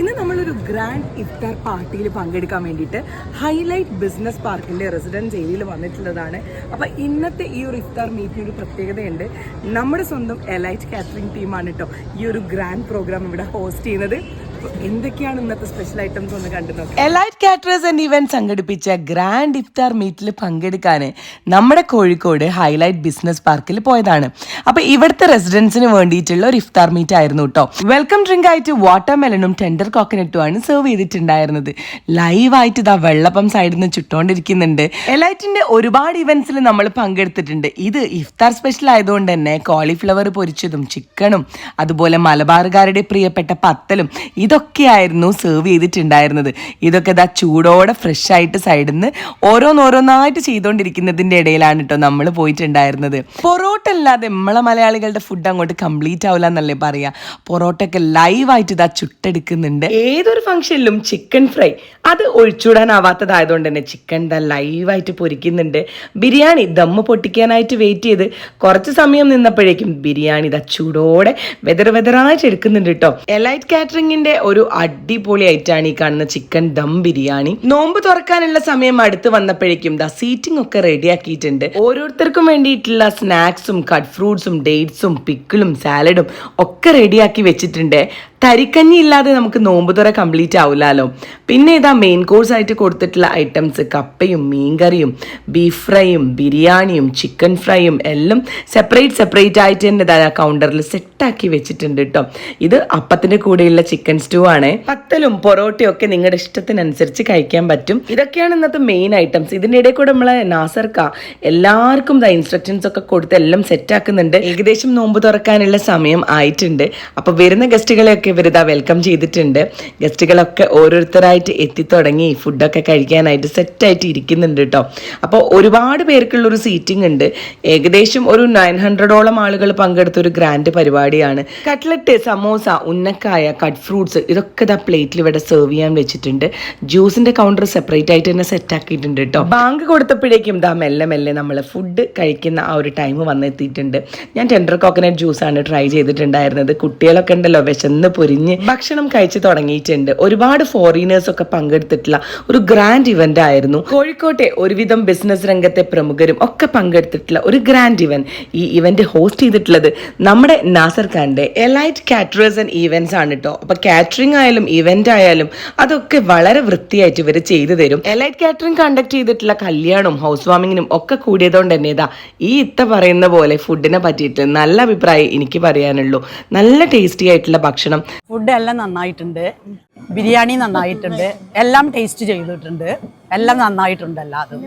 ഇന്ന് നമ്മളൊരു ഗ്രാൻഡ് ഇഫ്താർ പാർട്ടിയിൽ പങ്കെടുക്കാൻ വേണ്ടിയിട്ട് ഹൈലൈറ്റ് ബിസിനസ് പാർക്കിന്റെ റെസിഡൻസ് ഏരിയയിൽ വന്നിട്ടുള്ളതാണ്. അപ്പോൾ ഇന്നത്തെ ഈ ഒരു ഇഫ്താർ മീറ്റിന് ഒരു പ്രത്യേകതയുണ്ട്. നമ്മുടെ സ്വന്തം എലൈറ്റ് കാറ്ററിംഗ് ടീമാണ് കേട്ടോ ഈ ഒരു ഗ്രാൻഡ് പ്രോഗ്രാം ഇവിടെ ഹോസ്റ്റ് ചെയ്യുന്നത്. എന്തൊക്കെയാണ് ഇന്നത്തെ സ്പെഷ്യൽ ഐറ്റംസ് കണ്ടു എലൈറ്റ് കാറ്ററേഴ്സ് ആൻഡ് ഇവന്റ് സംഘടിപ്പിച്ച ഗ്രാൻഡ് ഇഫ്താർ മീറ്റിൽ പങ്കെടുക്കാൻ നമ്മുടെ കോഴിക്കോട് ഹൈലൈറ്റ് ബിസിനസ് പാർക്കിൽ പോയതാണ്. അപ്പൊ ഇവിടുത്തെ റെസിഡൻസിന് വേണ്ടിയിട്ടുള്ള ഒരു ഇഫ്താർ മീറ്റ് ആയിരുന്നു കേട്ടോ വെൽക്കം ഡ്രിങ്ക് ആയിട്ട് വാട്ടർ മെലണും ടെൻഡർ കോക്കനട്ടും ആണ് സെർവ് ചെയ്തിട്ടുണ്ടായിരുന്നത്. ലൈവായിട്ട് ഇതാ വെള്ളപ്പം സൈഡിൽ നിന്ന് ചുട്ടോണ്ടിരിക്കുന്നുണ്ട്. എലൈറ്റിന്റെ ഒരുപാട് ഇവന്റ്സിൽ നമ്മൾ പങ്കെടുത്തിട്ടുണ്ട്. ഇത് ഇഫ്താർ സ്പെഷ്യൽ ആയതുകൊണ്ട് തന്നെ കോളിഫ്ലവർ പൊരിച്ചതും ചിക്കനും അതുപോലെ മലബാറുകാരുടെ പ്രിയപ്പെട്ട പത്തലും ഇതൊക്കെയായിരുന്നു സെർവ് ചെയ്തിട്ടുണ്ടായിരുന്നത്. ഇതൊക്കെ ഇതാ ചൂടോടെ ഫ്രഷ് ആയിട്ട് സൈഡിൽ നിന്ന് ഓരോന്നോരോന്നായിട്ട് ചെയ്തുകൊണ്ടിരിക്കുന്നതിന്റെ ഇടയിലാണ് കേട്ടോ നമ്മൾ പോയിട്ടുണ്ടായിരുന്നത്. പൊറോട്ട അല്ലാതെ നമ്മളെ മലയാളികളുടെ ഫുഡ് അങ്ങോട്ട് കംപ്ലീറ്റ് ആവില്ല എന്നല്ലേ പറയാ. പൊറോട്ടയൊക്കെ ലൈവായിട്ട് ഇതാ ചുട്ടെടുക്കുന്നുണ്ട്. ഏതൊരു ഫംഗ്ഷനിലും ചിക്കൻ ഫ്രൈ അത് ഒഴിച്ചുവിടാനാവാത്തതായതുകൊണ്ട് തന്നെ ചിക്കൻ ദാ ലൈവായിട്ട് പൊരിക്കുന്നുണ്ട്. ബിരിയാണി ദമ്മ് പൊട്ടിക്കാനായിട്ട് വെയിറ്റ് ചെയ്ത് കുറച്ച് സമയം നിന്നപ്പോഴേക്കും ബിരിയാണി ഇതാ ചൂടോടെ വെതർ വെതറായിട്ട് എടുക്കുന്നുണ്ട് കേട്ടോ എലൈറ്റ് കാറ്ററിംഗിന്റെ ഒരു അടിപൊളി ആയിട്ടാണ് ഈ കാണുന്ന ചിക്കൻ ദം ബിരിയാണി. നോമ്പ് തുറക്കാനുള്ള സമയം അടുത്ത് വന്നപ്പോഴേക്കും ദാ സീറ്റിംഗ് ഒക്കെ റെഡിയാക്കിയിട്ടുണ്ട്. ഓരോരുത്തർക്കും വേണ്ടിയിട്ടുള്ള സ്നാക്സും കട്ട് ഫ്രൂട്ട്സും ഡേറ്റ്സും പിക്കിളും സാലഡും ഒക്കെ റെഡിയാക്കി വെച്ചിട്ടുണ്ട്. തരിക്കഞ്ഞി ഇല്ലാതെ നമുക്ക് നോമ്പ് തുറ കംപ്ലീറ്റ് ആവില്ലല്ലോ പിന്നെ ഇതാ മെയിൻ കോഴ്സ് ആയിട്ട് കൊടുത്തിട്ടുള്ള ഐറ്റംസ് കപ്പയും മീൻകറിയും ബീഫ് ഫ്രൈയും ബിരിയാണിയും ചിക്കൻ ഫ്രൈയും എല്ലാം സെപ്പറേറ്റ് സെപ്പറേറ്റ് ആയിട്ട് തന്നെ ഇതാ കൗണ്ടറിൽ സെറ്റാക്കി വെച്ചിട്ടുണ്ട് കേട്ടോ ഇത് അപ്പത്തിന്റെ കൂടെയുള്ള ചിക്കൻ സ്റ്റൂ ആണ്. പത്തലും പൊറോട്ടയും ഒക്കെ നിങ്ങളുടെ ഇഷ്ടത്തിനനുസരിച്ച് കഴിക്കാൻ പറ്റും. ഇതൊക്കെയാണ് ഇന്നത്തെ മെയിൻ ഐറ്റംസ് ഇതിന്റെ ഇടയിൽ കൂടെ നമ്മളെ നാസർക്ക എല്ലാവർക്കും ഇൻസ്ട്രക്ഷൻസ് ഒക്കെ കൊടുത്ത് എല്ലാം സെറ്റാക്കുന്നുണ്ട് ഏകദേശം നോമ്പ് തുറക്കാനുള്ള സമയം ആയിട്ടുണ്ട്. അപ്പൊ വരുന്ന ഗസ്റ്റുകളെയൊക്കെ ഇവരിതാ വെൽക്കം ചെയ്തിട്ടുണ്ട്. ഗസ്റ്റുകളൊക്കെ ഓരോരുത്തരായിട്ട് എത്തിത്തുടങ്ങി ഫുഡൊക്കെ കഴിക്കാനായിട്ട് സെറ്റായിട്ട് ഇരിക്കുന്നുണ്ട് കേട്ടോ അപ്പോൾ ഒരുപാട് പേർക്കുള്ളൊരു സീറ്റിംഗ് ഉണ്ട്. ഏകദേശം ഒരു നയൻ ഹൺഡ്രഡോളം ആളുകൾ പങ്കെടുത്ത ഒരു ഗ്രാൻഡ് പരിപാടിയാണ്. കട്ട്ലറ്റ് സമോസ ഉന്നക്കായ കട്ട് ഫ്രൂട്ട്സ് ഇതൊക്കെ ഇതാ പ്ലേറ്റിൽ ഇവിടെ സെർവ് ചെയ്യാൻ വെച്ചിട്ടുണ്ട്. ജ്യൂസിന്റെ കൗണ്ടർ സെപ്പറേറ്റ് ആയിട്ട് തന്നെ സെറ്റ് ആക്കിയിട്ടുണ്ട് കേട്ടോ ബാങ്ക് കൊടുത്തപ്പോഴേക്കും ഇതാ മെല്ലെ മെല്ലെ നമ്മൾ ഫുഡ് കഴിക്കുന്ന ആ ഒരു ടൈം വന്നെത്തിയിട്ടുണ്ട്. ഞാൻ ടെൻഡർ കോക്കനട്ട് ജ്യൂസാണ് ട്രൈ ചെയ്തിട്ടുണ്ടായിരുന്നത്. കുട്ടികളൊക്കെ ഉണ്ടല്ലോ വിശന്ന് പൊരിഞ്ഞ് ഭക്ഷണം കഴിച്ചു തുടങ്ങിയിട്ടുണ്ട്. ഒരുപാട് ഫോറിനേഴ്സ് ഒക്കെ പങ്കെടുത്തിട്ടുള്ള ഒരു ഗ്രാൻഡ് ഇവന്റ് ആയിരുന്നു. കോഴിക്കോട്ടെ ഒരുവിധം ബിസിനസ് രംഗത്തെ പ്രമുഖരും ഒക്കെ പങ്കെടുത്തിട്ടുള്ള ഒരു ഗ്രാൻഡ് ഇവന്റ് ഈ ഇവന്റ് ഹോസ്റ്റ് ചെയ്തിട്ടുള്ളത് നമ്മുടെ നാസർ ഖാന്റെ എലൈറ്റ് കാറ്ററേഴ്സ് ആൻഡ് ഈവെന്റ്സ് ആണ് കേട്ടോ അപ്പൊ കാറ്ററിംഗ് ആയാലും ഇവന്റ് ആയാലും അതൊക്കെ വളരെ വൃത്തിയായിട്ട് ഇവർ ചെയ്തു തരും. എലൈറ്റ് കാറ്ററിംഗ് കണ്ടക്ട് ചെയ്തിട്ടുള്ള കല്യാണവും ഹൗസ് വാമിങ്ങിനും ഒക്കെ കൂടിയതുകൊണ്ട് തന്നെ ഇതാ ഈ ഇത്ത പറയുന്ന പോലെ ഫുഡിനെ പറ്റിയിട്ട് നല്ല അഭിപ്രായം എനിക്ക് പറയാനുള്ളൂ. നല്ല ടേസ്റ്റി ആയിട്ടുള്ള ഭക്ഷണം ഫുഡ് എല്ലാം നന്നായിട്ടുണ്ട്. ബിരിയാണി നന്നായിട്ടുണ്ട്. എല്ലാം ടേസ്റ്റ് ചെയ്തിട്ടുണ്ട്. എല്ലാം നന്നായിട്ടുണ്ട് എല്ലാതും.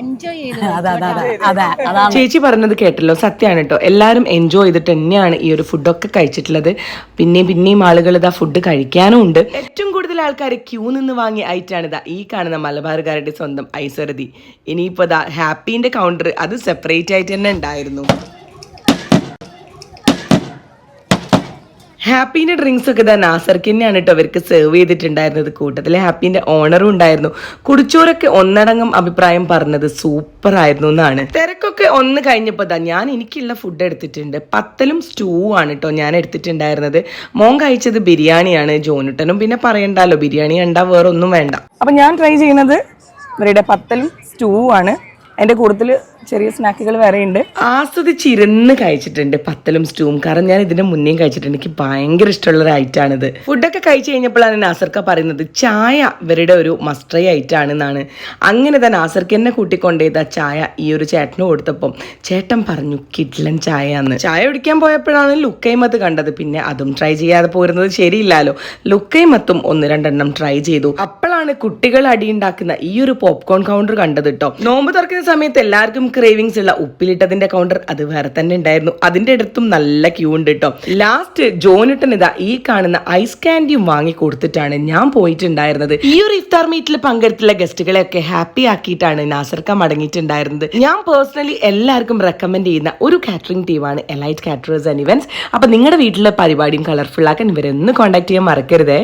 എൻജോയ് ചെയ്ത്. ചേച്ചി പറഞ്ഞത് കേട്ടല്ലോ. സത്യമാണ് കേട്ടോ. എല്ലാവരും എൻജോയ് ചെയ്തിട്ട് തന്നെയാണ് ഈ ഒരു ഫുഡൊക്കെ കഴിച്ചിട്ടുള്ളത്. പിന്നെ പിന്നെയും ആളുകൾ ഇതാ ഫുഡ് കഴിക്കാനും ഉണ്ട്. ഏറ്റവും കൂടുതൽ ആൾക്കാർ ക്യൂ നിന്ന് വാങ്ങിയ ഐറ്റാണ് ഇതാ ഈ കാണുന്ന മലബാറുകാരുടെ സ്വന്തം ഐസ്വരതി ഇനിയിപ്പോൾ ഇതാ ഹാപ്പീന്റെ കൗണ്ടർ അത് സെപ്പറേറ്റ് ആയിട്ട് തന്നെ ഉണ്ടായിരുന്നു. ഹാപ്പീന്റെ ഡ്രിങ്ക്സ് ഒക്കെ ഇതാ നാസർക്ക് തന്നെയാണ് കേട്ടോ അവർക്ക് സെർവ് ചെയ്തിട്ടുണ്ടായിരുന്നത്. കൂട്ടത്തിൽ ഹാപ്പീന്റെ ഓണറും ഉണ്ടായിരുന്നു. കുടിച്ചോരൊക്കെ ഒന്നടങ്കം അഭിപ്രായം പറഞ്ഞത് സൂപ്പർ ആയിരുന്നു എന്നാണ്. തിരക്കൊക്കെ ഒന്ന് കഴിഞ്ഞപ്പോൾ ഇതാ ഞാൻ എനിക്കുള്ള ഫുഡ് എടുത്തിട്ടുണ്ട്. പത്തലും സ്റ്റൂ ആണ് കേട്ടോ ഞാൻ എടുത്തിട്ടുണ്ടായിരുന്നത്. മോൻ കഴിച്ചത് ബിരിയാണിയാണ് ജോനുട്ടനും പിന്നെ പറയണ്ടല്ലോ ബിരിയാണി കണ്ടാൽ വേറെ ഒന്നും വേണ്ട. അപ്പം ഞാൻ ട്രൈ ചെയ്യുന്നത് ഇവരുടെ പത്തലും സ്റ്റൂ ആണ് കൂടുതൽ ചെറിയ സ്നാക്കുകൾ വേറെ ഉണ്ട്. ആസ്വദിച്ചിരുന്ന് കഴിച്ചിട്ടുണ്ട് പത്തലും സ്റ്റൂവും. കാരണം ഞാൻ ഇതിന്റെ മുന്നേ കഴിച്ചിട്ടുണ്ട്. എനിക്ക് ഭയങ്കര ഇഷ്ടമുള്ള ഒരു ഐറ്റാണിത് ഫുഡൊക്കെ കഴിച്ചു കഴിഞ്ഞപ്പോഴാണ് നാസർക്ക പറയുന്നത് ചായ ഇവരുടെ ഒരു മസ്റ്ററി ഐറ്റാണ് എന്നാണ് അങ്ങനെ തന്നെ നാസർക്ക് എന്നെ കൂട്ടിക്കൊണ്ടേത ചായ ഈ ഒരു ചേട്ടന് കൊടുത്തപ്പം. ചേട്ടൻ പറഞ്ഞു കിഡ്ലൻ ചായ എന്ന് ചായ കുടിക്കാൻ പോയപ്പോഴാണ് ലുക്കൈമത്ത് കണ്ടത്. പിന്നെ അതും ട്രൈ ചെയ്യാതെ പോരുന്നത് ശരിയില്ലല്ലോ. ലുക്കൈമത്തും ഒന്ന് രണ്ടെണ്ണം ട്രൈ ചെയ്തു. അപ്പോഴാണ് കുട്ടികൾ അടിയുണ്ടാക്കുന്ന ഈ ഒരു പോപ്കോൺ കൗണ്ടർ കണ്ടത് കേട്ടോ നോമ്പ് തുറക്കുന്ന സമയത്ത് എല്ലാവർക്കും ക്രേവിങ്സ് ഉള്ള ഉപ്പിലിട്ടതിന്റെ കൗണ്ടർ അത് വേറെ തന്നെ ഉണ്ടായിരുന്നു. അതിന്റെ അടുത്തും നല്ല ക്യൂ ഉണ്ട് കേട്ടോ ലാസ്റ്റ് ജോനിട്ടൻ ഇതാ ഈ കാണുന്ന ഐസ് കാൻഡിയും വാങ്ങി കൊടുത്തിട്ടാണ് ഞാൻ പോയിട്ടുണ്ടായിരുന്നത്. ഈ ഒരു ഇഫ്താർ മീറ്റിൽ പങ്കെടുത്തുള്ള ഗസ്റ്റുകളെ ഒക്കെ ഹാപ്പി ആക്കിയിട്ടാണ് നാസർക്ക മടങ്ങിയിട്ടുണ്ടായിരുന്നത്. ഞാൻ പേഴ്സണലി എല്ലാവർക്കും റെക്കമെൻഡ് ചെയ്യുന്ന ഒരു കാറ്ററിംഗ് ടീമാണ് എലൈറ്റ് കാറ്ററേഴ്സ് ആൻഡ് ഇവന്റ്സ് അപ്പൊ നിങ്ങളുടെ വീട്ടിലെ പരിപാടിയും കളർഫുൾ ആക്കാൻ ഇവരെ ഒന്ന് കോൺടാക്ട് ചെയ്യാൻ മറക്കരുതേ.